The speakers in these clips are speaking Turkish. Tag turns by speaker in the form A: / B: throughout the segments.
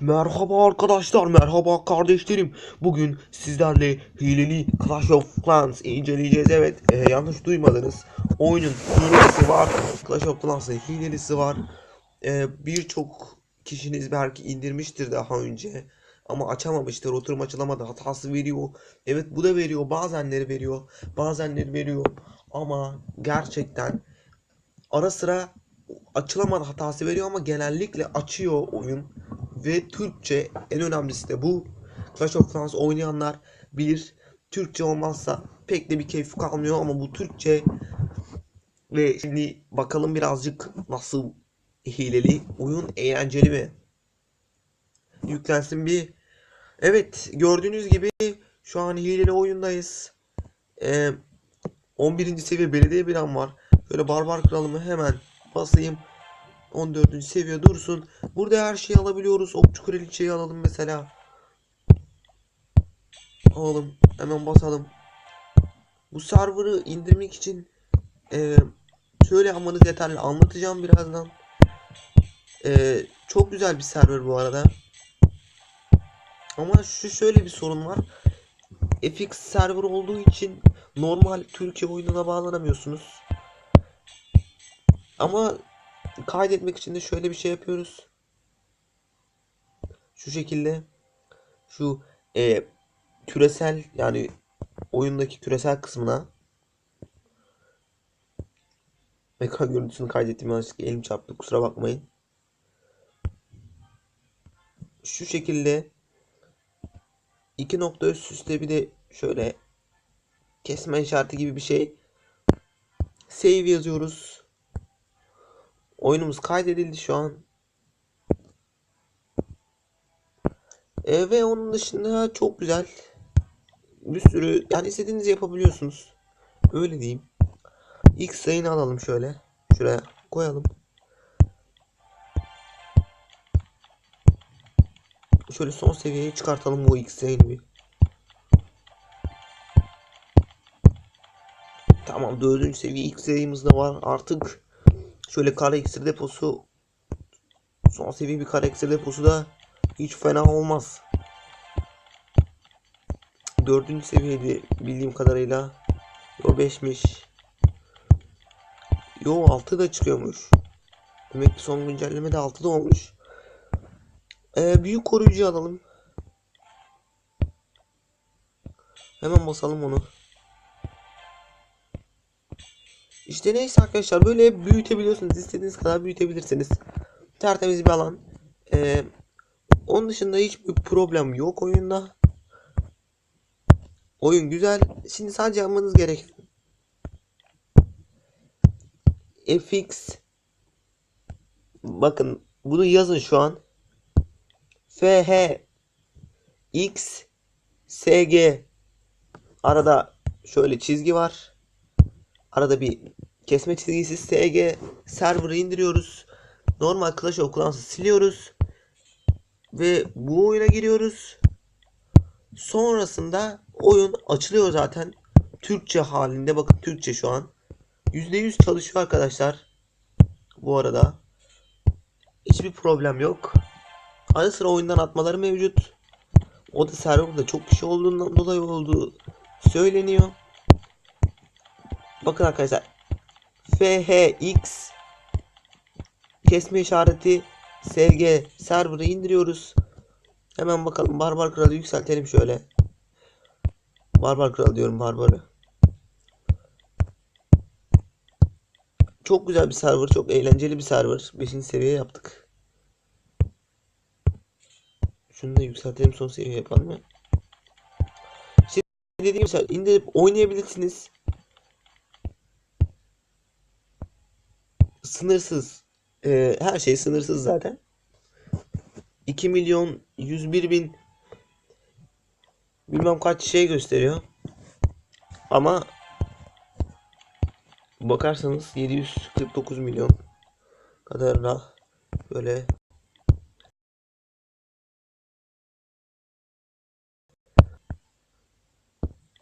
A: Merhaba arkadaşlar, merhaba kardeşlerim. Bugün sizlerle hileli Clash of Clans inceleyeceğiz. Evet, e, yanlış duymadınız. Oyunun hilesi var, Clash of Clans'ın hilelisi var. E, Birçok kişiniz belki indirmiştir daha önce. Ama açamamıştır, oturum açılamadı, hatası veriyor. Evet bu da veriyor, bazenleri veriyor, bazenleri veriyor. Ama gerçekten ara sıra açılamadı hatası veriyor ama genellikle açıyor oyun ve Türkçe en önemlisi de bu. Clash of Clans oynayanlar bilir. Türkçe olmazsa pek de bir keyif kalmıyor ama bu Türkçe ve şimdi bakalım birazcık nasıl hileli oyun eğlenceli mi? Yüklensin bir. Evet gördüğünüz gibi şu an hileli oyundayız. Ee, 11. seviye belediye biram var. Böyle barbar kralımı hemen basayım. 14. seviye dursun. Burada her şeyi alabiliyoruz. Okçu kraliçeyi alalım mesela. Alalım. Hemen basalım. Bu server'ı indirmek için eee şöyle yapmanız yeterli. Anlatacağım birazdan. Eee, çok güzel bir server bu arada. Ama şu şöyle bir sorun var. FX server olduğu için normal Türkiye oyununa bağlanamıyorsunuz. Ama kaydetmek için de şöyle bir şey yapıyoruz. Şu şekilde şu e, küresel yani oyundaki küresel kısmına ekran görüntüsünü kaydettim yanlışlıkla elim çarptı kusura bakmayın. Şu şekilde iki nokta üst üste bir de şöyle kesme işareti gibi bir şey save yazıyoruz. Oyunumuz kaydedildi şu an. E, ve onun dışında çok güzel. Bir sürü yani istediğinizi yapabiliyorsunuz. Öyle diyeyim. İlk sayını alalım şöyle. Şuraya koyalım. Şöyle son seviyeye çıkartalım bu ilk sayını bir. Tamam dördüncü seviye ilk sayımız da var. Artık Şöyle kara iksir deposu son seviye bir kara iksir deposu da hiç fena olmaz. Dördüncü seviyede bildiğim kadarıyla Yo 5'miş. Yo 6 da çıkıyormuş. Demek ki son güncelleme de 6'da olmuş. Ee, büyük koruyucu alalım. Hemen basalım onu. İşte neyse arkadaşlar böyle büyütebiliyorsunuz. istediğiniz kadar büyütebilirsiniz. Tertemiz bir alan. Ee, onun dışında hiçbir problem yok oyunda. Oyun güzel. Şimdi sadece yapmanız gereken FX Bakın bunu yazın şu an. FH X SG arada şöyle çizgi var. Arada bir kesme çizgisi SG server'ı indiriyoruz. Normal Clash of Clans'ı siliyoruz. Ve bu oyuna giriyoruz. Sonrasında oyun açılıyor zaten. Türkçe halinde. Bakın Türkçe şu an. %100 çalışıyor arkadaşlar. Bu arada. Hiçbir problem yok. Ara sıra oyundan atmaları mevcut. O da serverda çok kişi olduğundan dolayı olduğu söyleniyor. Bakın arkadaşlar. FHX kesme işareti SG server'ı indiriyoruz. Hemen bakalım Barbar Kralı yükseltelim şöyle. Barbar Kral diyorum Barbar'ı. Çok güzel bir server, çok eğlenceli bir server. 5. seviye yaptık. Şunu da yükseltelim son seviye yapalım ya. Şimdi dediğim gibi indirip oynayabilirsiniz. Sınırsız. Ee, her şey sınırsız zaten. 2 milyon 101 bin bilmem kaç şey gösteriyor. Ama bakarsanız 749 milyon kadarına böyle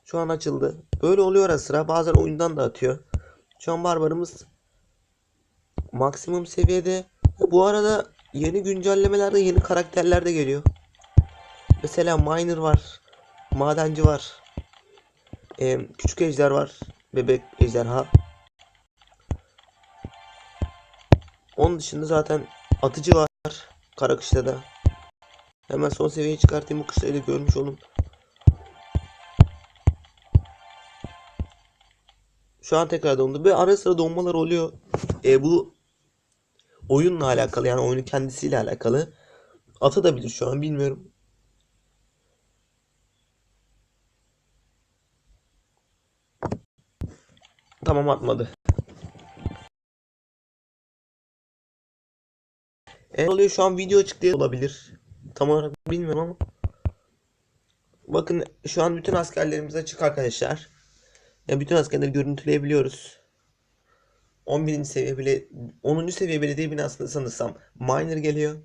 A: Şu an açıldı. Böyle oluyor ara sıra. Bazen oyundan da atıyor. Şu an barbarımız maksimum seviyede. Bu arada yeni güncellemelerde yeni karakterler de geliyor. Mesela miner var. Madenci var. Ee, küçük ejder var. Bebek ejderha. Onun dışında zaten atıcı var. Kara kışta da. Hemen son seviyeye çıkartayım bu kışlayı da görmüş olun. Şu an tekrar dondu ve ara sıra donmalar oluyor. E, bu oyunla alakalı yani oyunun kendisiyle alakalı. Atabilir şu an bilmiyorum. Tamam atmadı. E, oluyor şu an video açık diye olabilir. Tam olarak bilmiyorum ama. Bakın şu an bütün askerlerimiz açık arkadaşlar. Ya bütün askerleri görüntüleyebiliyoruz. 11. seviye bile 10. seviye belediye binasında sanırsam miner geliyor.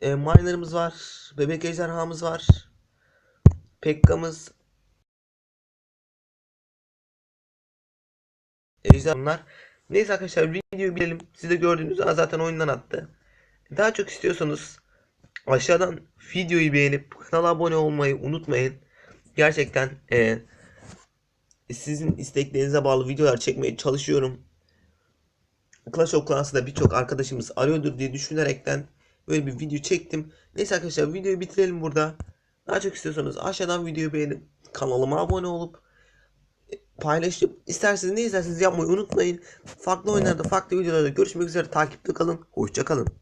A: E, miner'ımız var. Bebek ejderhamız var. Pekka'mız. Ejderhamlar. Neyse arkadaşlar videoyu bilelim. Siz de gördüğünüz zaman zaten oyundan attı. Daha çok istiyorsanız aşağıdan videoyu beğenip kanala abone olmayı unutmayın. Gerçekten e, sizin isteklerinize bağlı videolar çekmeye çalışıyorum. Clash of Clans'da birçok arkadaşımız arıyordur diye düşünerekten böyle bir video çektim. Neyse arkadaşlar videoyu bitirelim burada. Daha çok istiyorsanız aşağıdan videoyu beğenip kanalıma abone olup e, paylaşıp isterseniz ne isterseniz yapmayı unutmayın. Farklı oyunlarda farklı videolarda görüşmek üzere takipte kalın. Hoşça kalın.